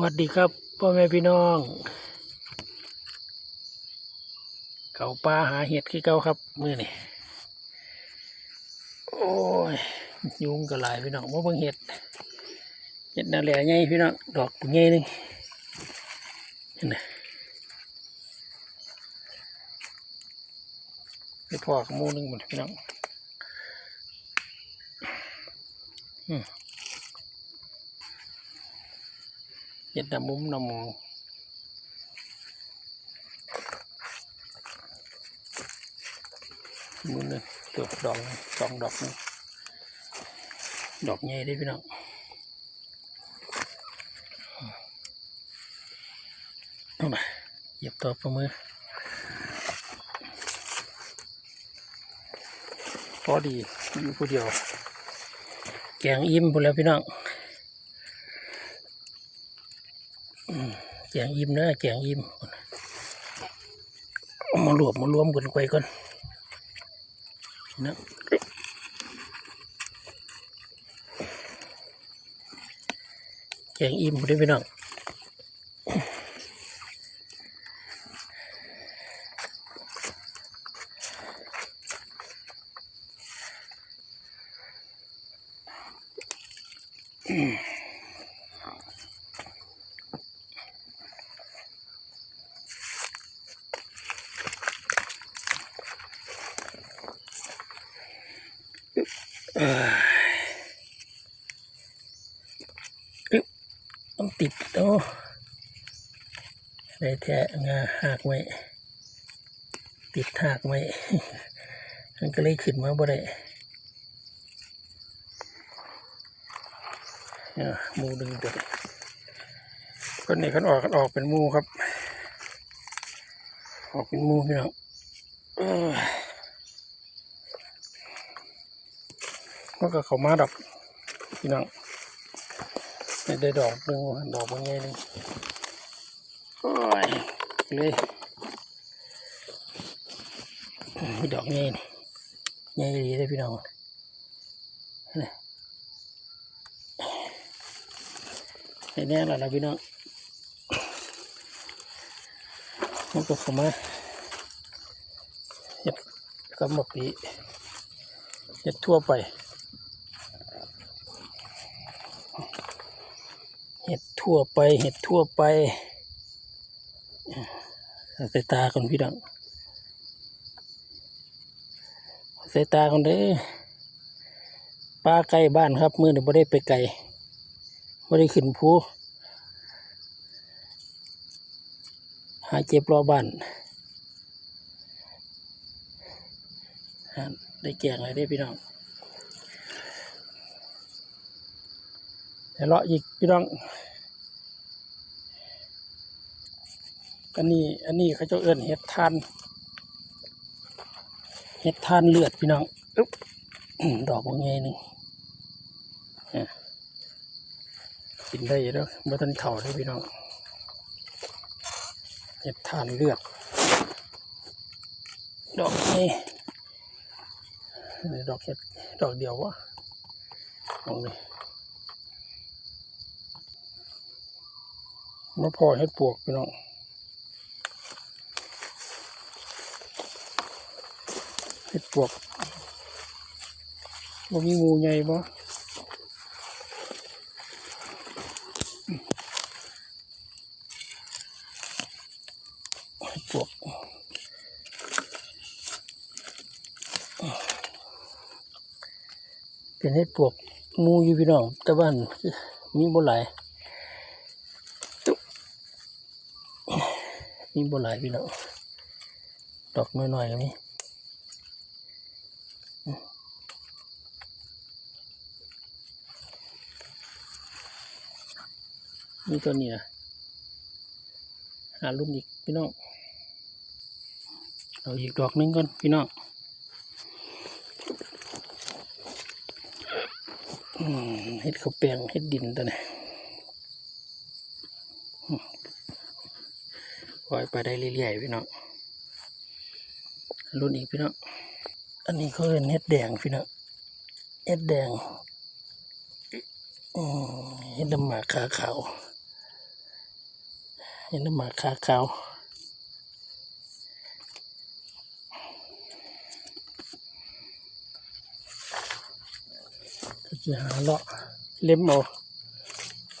วัสดีครับพ่อแม่พี่น้อง เขาปลาหาเห็ดคือเก่าครับมือนี่โอ้ยยุงก็หลายพี่น้องว่าเบิ่งเห็ดเห็ดนาแหล่ใหญ่พี่น้องดอกใหญ่หนึงเห็นไหมไปพอกับหมูนึงหมดพี่น้องอืม เห็ดน้ำมุมน้ำหมูมือหนึงตัวดอกสองดอกนึงดอกใหญ่ได้พี่น้องเอามาเหยียบตัวประมือพอดีอยู่ผู้เดียว แกงอิ่มหมดแล้วพี่น้อง แกงอิ่มเนอะแกงอิ่มมารวบมารวมกันไว้ก่อนนะแกงอิ่มได้พี่น้อง ต้องติดโอ้ได้แทะงาหักไว้ ติดหักไว้ มันก็เลยขึ้นมาบ่ได้เนี่ยมูดึงตัวนี้คนนี้ขันออกขันออกเป็นมูครับ ออกเป็นมูพี่น้องเอ้ย มันก็เข้ามาดอกพี่น้องไม่ได้ดอกหนึ่งดอกบางไงหนึ่งโอ้ยเลยมีดอกไงนี่ไงดีเลยพี่น้องนี่ไอ้แน่ละละพี่น้องมันก็เข้ามาเห็ดกำมะปีเห็ดทั่วไป เห็ด ทั่วไปเห็ดทั่วไปเอาใส่ตาคนพี่ดังเอาใส่ตาคนเด้อปลาไก่บ้านครับ มือเดี๋ยวไม่ได้ไปไก่ไม่ได้ขึ้นภูหาเจ็บรอบ้านได้แกงอะไรได้พี่น้องเดี๋ยวเลาะอีกพี่น้อง อันนี้อันนี้เขาเจะเอื้อนเห็ดทานเห็ดทานเลือดพี่น้องอึ๊บดอกบางไงหนึ่งกินได้อยู่แล้วเมื่อทันเข่าได้พี่น้องเห็ดทานเลือด ดอกนี่ดอกเห็ดดอกเดียววะดอกนี้มาพอเห็ดปวกพี่น้อง เห็ดปวกบ่มีงูใหญ่บ่เห็ดปวกเป็นเห็ดปวกหมูอยู่พี่น้องแต่บ้านมีบ่หลายตุ๊มีบ่หลายพี่น้องดอกน้อยๆก็มี นี่ตัวนี้นะหารุ่นอีกพี่น้องเอาอีกดอกหนึงก่อนพี่น้องอืมเฮ็ดข้าวแปลงเฮ็ดดินตัวนี้อืมปล่อยไปได้เรื่อยๆพี่น้องรุ่นอีกพี่น้อง อันนี้เขาเรียกเฮ็ดแดงพี่น้องเฮ็ดแดงอืมเฮ็ดน้ำหมากขาขาวเห็นน้ำหมากขาขาวก็จะหาเลาะเล็มเอา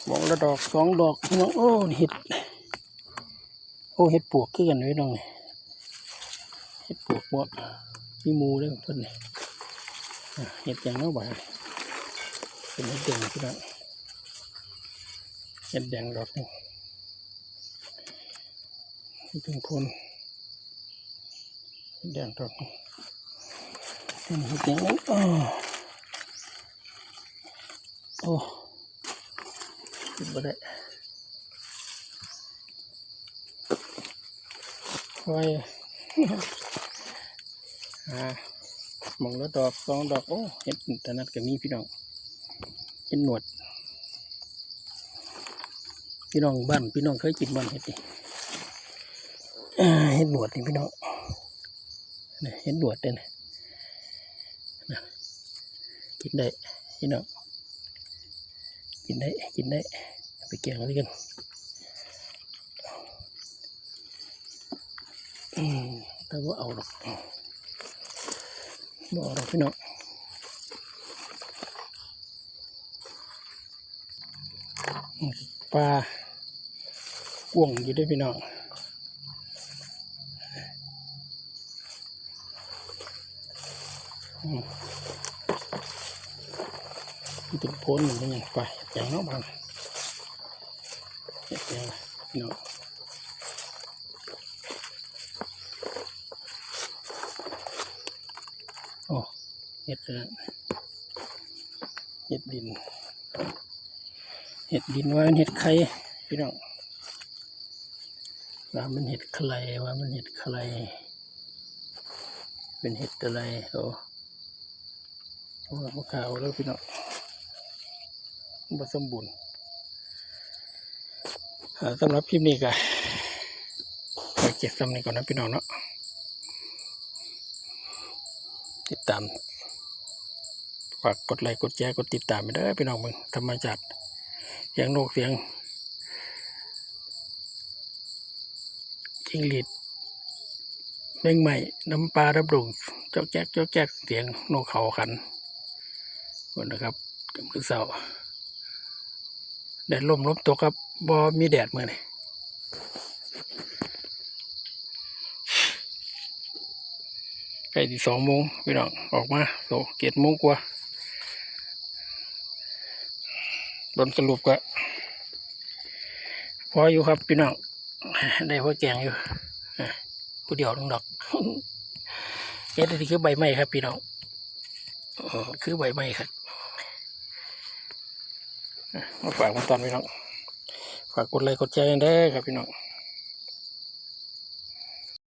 มองละดอกสองดอกน้องโอ้เห็ดโอ้เห็ดปวกคือกันไว้น้องเห็ดปวกบ่มีห มูเด้อเพิ่นนี่เห็ดอย่างเน้อบ่าเป็นเห็ดแดงพี่น้องเห็ดแดงดอกหนึงนี่เป็นคนเห็ดแดงดอกหนึงเป็นเห็ดแดงอ้อโอ้คิดบ่ได้ไว้ อ่ามองแล้วดอกสองดอก โอ้เห็ดแต่นัดก็มีพี่น้องเห็ดหนวด พี่น้องบ้านพี่น้องเคยกินบ้านเห็ดนี่อ่าเห็ดหนวดนี่พี่น้องเห็ดหนวดเด้นะนะกินได้พี่น้องกินได้กินได้เอาไปแกงอะไรกันอืมแต่ว่าเอาหรอก บ่อาหรอกพี่น้องอืมปลากวงอยู่ด้วยพี่น้องอืมมันเป็นโพ้นหนึ่งเป็นอย่างไปอย่างเน้องบางอย่างละพี่น้อง โอ้เห็ดเห็ดดิน เห็ดดินว่ามันเห็ดไข่พี่น้องว่ามันเห็ดไข่ว่ามันเห็ดไข่เป็นเห็ดอะไรโอ้โอ้มะขาวแล้วพี่น้องผสมบูรณ์สำหรับคลิปนี้ก็ไปเก็บซ้ำนี้ก่อนนะพี่น้องเนาะติดตาม ฝากกดไลค์กดแชร์กดติดตามไปเด้อพี่น้องมึงธรรมจัดเสียงนกเสียงจิงหรีดแมงใหม่น้ำปลาดับดงเจ้าแจ๊กเจ้าแจ๊กเสียงนกเขาขันคนนะครับมือเสาร์แดดลมลมตกครับบ่มีแดดเมื่อนี่ใกล้ที่สองโมงพี่น้องออกมาโซเกียรโมงกว่า ผลสรุปก็พออยู่ครับพี่น้องได้พอแกงอยู่ผู้เดียวนึงดอกเอ็ดนี่คือใบไม้ครับ พี่น้องคือใบไม้ครับมาฝากมาตอนพี่น้องฝากกดไลค์กดแชร์ได้ครับพี่น้อง